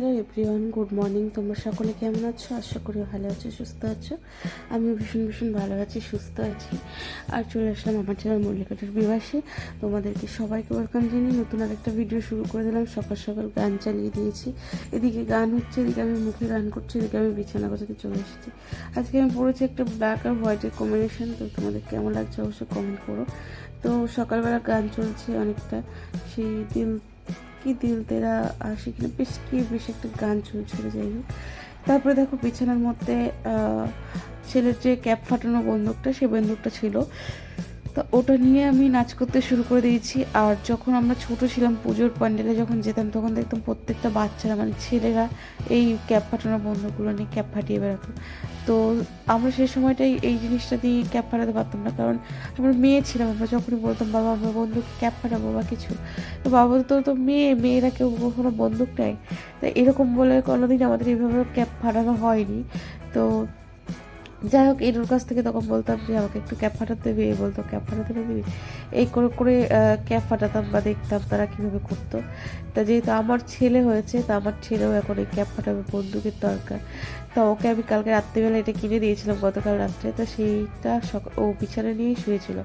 Hello everyone, good morning. তোমরা সকলে কেমন আছো? আশা করি ভালো আছো, সুস্থ আছো। আমি ভীষণ ভীষণ ভালো আছি, সুস্থ আছি। আর চলে আসলাম আমার চ্যানেল মল্লিকাটার বিবাসে তোমাদেরকে সবাইকে ওয়েলকাম জানিয়ে নতুন আরেকটা ভিডিও শুরু করে দিলাম। সকাল সকাল গান চালিয়ে দিয়েছি। এদিকে গান হচ্ছে, এদিকে আমি মুখে গান করছি, এদিকে আমি বিছানা গোছাতে চলে এসেছি। আজকে আমি পড়েছি একটা ব্ল্যাক আর হোয়াইটের কম্বিনেশন তো তোমাদের কেমন লাগছে অবশ্যই কমেন্ট করো। তো সকালবেলা গান চলছে অনেকটা। সেই দিল কি দিল তেরা আসে কিনা, বেশ কি, বেশ একটা গান চলছিল, যাই হোক। তারপরে দেখো বিছানার মধ্যে ছেলের যে ক্যাপ ফাটানো বন্দুকটা, সেই বন্দুকটা ছিল। তো ওটা নিয়ে আমি নাচ করতে শুরু করে দিয়েছি। আর যখন আমরা ছোট ছিলাম, পুজোর প্যান্ডেলে যখন যেতাম, তখন দেখতাম প্রত্যেকটা বাচ্চারা মানে ছেলেরা এই ক্যাপ ফাটানো বন্দুকগুলো নিয়ে ক্যাপ ফাটিয়ে বেড়াতো। তো আমরা সেই সময়টাই এই জিনিসটা দিয়ে ক্যাব ফাটাতে পারতাম না। কারণ আমরা মেয়ে ছিলাম, আমরা যখনই বলতাম, বাবা, আমরা বন্দুক ক্যাব ফাটাবো বা কিছু। তো বাবা তো তো মেয়ে, মেয়েরা কেউ কখনো বন্দুক নেয়? তো এরকম বলে কোনোদিন আমাদের এইভাবে ক্যাব ফাটানো হয়নি। তো যাই হোক এর কাছ থেকে তখন বলতাম যে, আমাকে একটু ক্যাপ ফাটাতে দেবে। এ বলতো, ক্যাপ ফাটাতে দেবে? এই করে করে ক্যাপ ফাটাতাম বা দেখতাম তারা কীভাবে করতো। তা যেহেতু আমার ছেলে হয়েছে, তা আমার ছেলেও এখন এই ক্যাপ ফাটাবে বন্দুকের দরকার। তা ওকে আমি কালকে রাত্রিবেলা এটা কিনে দিয়েছিলাম গতকাল রাত্রে। তা সেইটা ও বিছানা নিয়েই শুয়েছিল।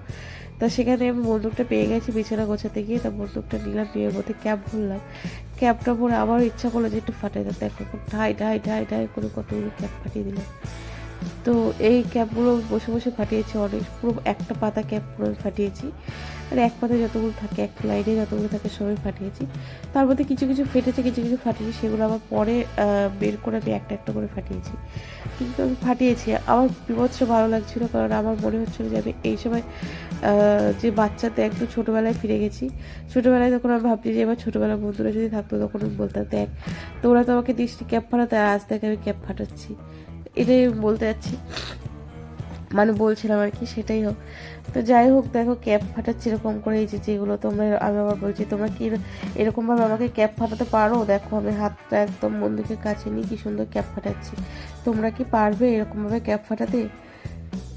তা সেখানে আমি বন্দুকটা পেয়ে গেছি বিছানা গোছাতে গিয়ে। তা বন্দুকটা নিলাম, নিয়ে মধ্যে ক্যাপ ভরলাম। ক্যাপটা পরে আবার ইচ্ছা করল যে একটু ফাটাই। দেখো, ঢাই ঢাই ঢাই ঢাই করে কতগুলো ক্যাপ ফাটিয়ে দিলাম। তো এই ক্যাপগুলো বসে বসে ফাটিয়েছি অনেক পুরো একটা পাতা ক্যাপ পুরো ফাটিয়েছি। আর এক পাতায় যতগুলো থাকে একটা লাইনে যতগুলো থাকে সবাই ফাটিয়েছি। তার মধ্যে কিছু কিছু ফেটেছে, কিছু কিছু ফাটিয়েছি, সেগুলো আবার পরে বের করে আমি একটা একটা করে ফাটিয়েছি। কিন্তু আমি ফাটিয়েছি। আমার বিভৎস ভালো লাগছিল, কারণ আমার মনে হচ্ছিল যে আমি এই সময় যে বাচ্চাতে একদম ছোটোবেলায় ফিরে গেছি, ছোটোবেলায় তখন আমি ভাবছি যে এবার ছোটোবেলার বন্ধুরা যদি থাকতো তখন বলতাম, দেখ, তোরা তো আমাকে দৃষ্টি ক্যাপ ফাটাতে, আর আজ থেকে আমি ক্যাপ ফাটাচ্ছি। এটাই বলতে যাচ্ছি। মানে বলছিলাম আর কি, সেটাই হোক। তো যাই হোক, দেখো ক্যাপ ফাটাচ্ছি এরকম করে, এই যে যেগুলো তোমরা আমি আবার বলছি, তোমরা কি এরকমভাবে আমাকে ক্যাপ ফাটাতে পারো? দেখো আমি হাতটা একদম বন্ধুকে কাছে নিয়ে কি সুন্দর ক্যাপ ফাটাচ্ছি। তোমরা কি পারবে এরকমভাবে ক্যাপ ফাটাতে?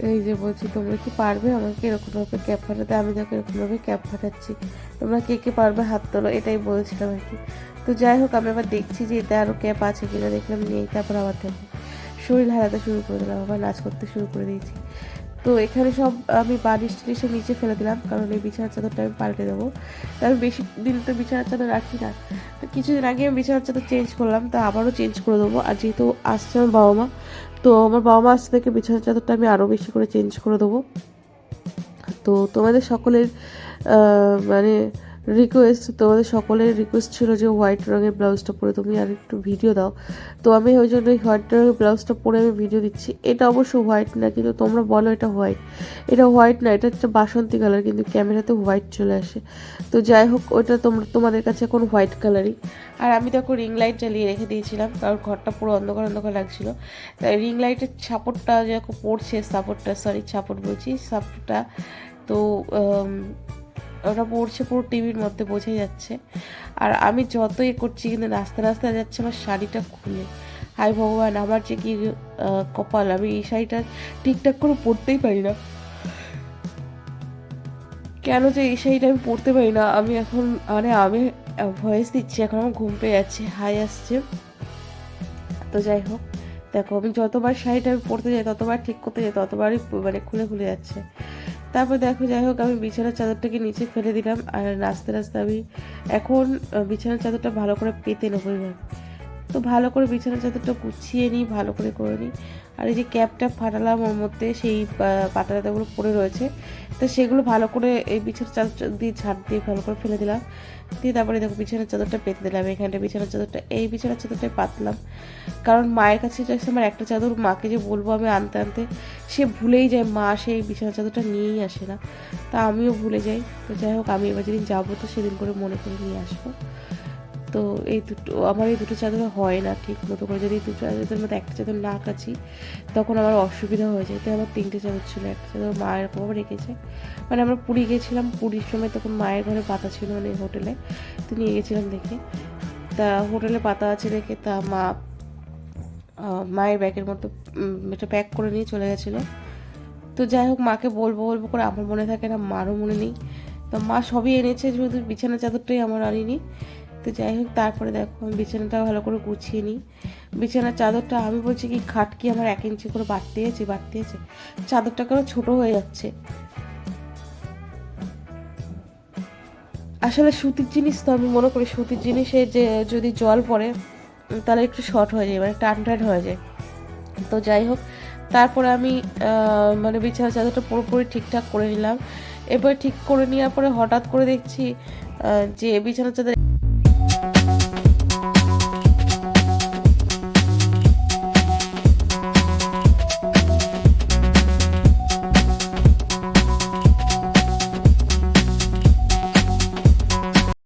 এই যে বলছি, তোমরা কি পারবে আমাকে এরকমভাবে ক্যাপ ফাটাতে? আমি দেখো এরকমভাবে ক্যাপ ফাটাচ্ছি। তোমরা কে কে পারবে হাত তোলো, এটাই বলছিলাম আর কি। তো যাই হোক, আমি আবার দেখছি যে এতে আরও ক্যাপ আছে কিনা, দেখলাম নেই, তারপর আবার দেখো। শরীর হারাতে শুরু করে দিলাম, আবার নাচ করতে শুরু করে দিয়েছি। তো এখানে সব আমি বালিশ টিলিশে নিচে ফেলে দিলাম, কারণ এই বিছানার চাদরটা আমি পাল্টে দেবো। তা আমি বেশি দিন তো বিছানার চাদর রাখি না। তো কিছুদিন আগে আমি বিছানার চাদর চেঞ্জ করলাম, তা আবারও চেঞ্জ করে দেবো। আর যেহেতু আসছে আমার বাবা মা, তো আমার বাবা মা আসতে থেকে বিছানার চাদরটা আমি আরও বেশি করে চেঞ্জ করে দেবো। তো তোমাদের সকলের মানে রিকোয়েস্ট তোমাদের সকলের রিকোয়েস্ট ছিল যে হোয়াইট রঙের ব্লাউজটা পরে তুমি আর একটু ভিডিও দাও। তো আমি ওই জন্য হোয়াইট রঙের ব্লাউজটা পরে আমি ভিডিও দিচ্ছি। এটা অবশ্য হোয়াইট না, কিন্তু তোমরা বলো এটা হোয়াইট এটা হোয়াইট না, এটা হচ্ছে বাসন্তী কালার কিন্তু ক্যামেরাতে হোয়াইট চলে আসে। তো যাই হোক, ওটা তোমরা তোমাদের কাছে এখন হোয়াইট কালারই আর আমি তখন রিং লাইট জ্বালিয়ে রেখে দিয়েছিলাম, কারণ ঘরটা পুরো অন্ধকার অন্ধকার লাগছিল। তাই রিং লাইটের ছাপড়টা যখন পড়ছে সাপোর্টটা সরি ছাপড় বলছি সাপোর্টটা তো ওটা পড়ছে পুরো টিভির মধ্যে, বোঝাই যাচ্ছে। আর আমি যতই করছি, কিন্তু রাস্তা রাস্তায় যাচ্ছে আমার শাড়িটা খুলে। হাই ভগবান আমার যে কি কপাল। আমি এই শাড়িটা ঠিকঠাক করে পরতেই পারি না। কেন যে এই শাড়িটা আমি পরতে পারি না? আমি এখন মানে আমি ভয়েস দিচ্ছি, এখন আমার ঘুম পেয়ে যাচ্ছে, হাই আসছে। তো যাই হোক, দেখো, আমি যতবার শাড়িটা আমি পরতে যাই, ততবার ঠিক করতে যাই, ততবারই মানে খুলে খুলে যাচ্ছে। তারপর দেখো, যাই হোক, আমি বিছানার চাদরটাকে নিচে ফেলে দিলাম। আর রাস্তে রাস্তে আমি এখন বিছানার চাদরটা ভালো করে পেতে নেব এবার। তো ভালো করে বিছানার চাদরটা গুছিয়ে নিই, ভালো করে করে নিই। আর এই যে ক্যাপটা ফাটালাম ওর মধ্যে, সেই পাতাটাগুলো পড়ে রয়েছে। তো সেগুলো ভালো করে এই বিছানার চাদর দিয়ে ঝাড় দিয়ে ভালো করে ফেলে দিলাম। দিয়ে তারপরে দেখো বিছানার চাদরটা পেতে দিলাম, এখানটা বিছানার চাদরটা, এই বিছানার চাদরটাই পাতলাম। কারণ মায়ের কাছে যাচ্ছে, আমার একটা চাদর মাকে যে বলব আমি আনতে আনতে, সে ভুলেই যায়, মা সেই বিছানার চাদরটা নিয়েই আসে না। তা আমিও ভুলে যাই। তো যাই হোক, আমি এবার যেদিন যাব, তো সেদিন করে মনে করে নিয়ে আসব। তো এই দুটো, আমার এই দুটো চাদর হয় না ঠিক মতো করে। যদি দুটো চাদরের মধ্যে একটা চাদর না কাছি তখন আমার অসুবিধা হয়ে যায়। তাই আমার তিনটে চাদর ছিল, একটা চাদর মায়ের বাবা রেখেছে। মানে আমরা পুরী গেছিলাম, পুরীর সময় তখন মায়ের ঘরে পাতা ছিল মানে হোটেলে। তো নিয়ে গেছিলাম দেখে। তা হোটেলে পাতা আছে দেখে, তা মা মায়ের ব্যাগের মতো এটা প্যাক করে নিয়ে চলে গেছিল। তো যাই হোক, মাকে বলব বলব করে আমার মনে থাকে না, মারও মনে নেই। তো মা সবই এনেছে, শুধু বিছানা চাদরটাই আমার আনিনি। তো যাই হোক, তারপরে দেখো আমি বিছানাটা ভালো করে গুছিয়ে নিই। বিছানার চাদরটা, আমি বলছি কি খাট কি আমার এক ইঞ্চি করে বাড়তে আছে বাড়তে আছে। চাদরটা কেন ছোট হয়ে যাচ্ছে? আসলে সুতির জিনিস তো, আমি মনে করি সুতির জিনিসে যে যদি জল পড়ে তাহলে একটু শর্ট হয়ে যায় মানে টান টান হয়ে যায়। তো যাই হোক, তারপরে আমি মানে বিছানা চাদরটা পুরোপুরি ঠিকঠাক করে নিলাম। এবার ঠিক করে নেওয়ার পরে হঠাৎ করে দেখছি যে বিছানা চাদর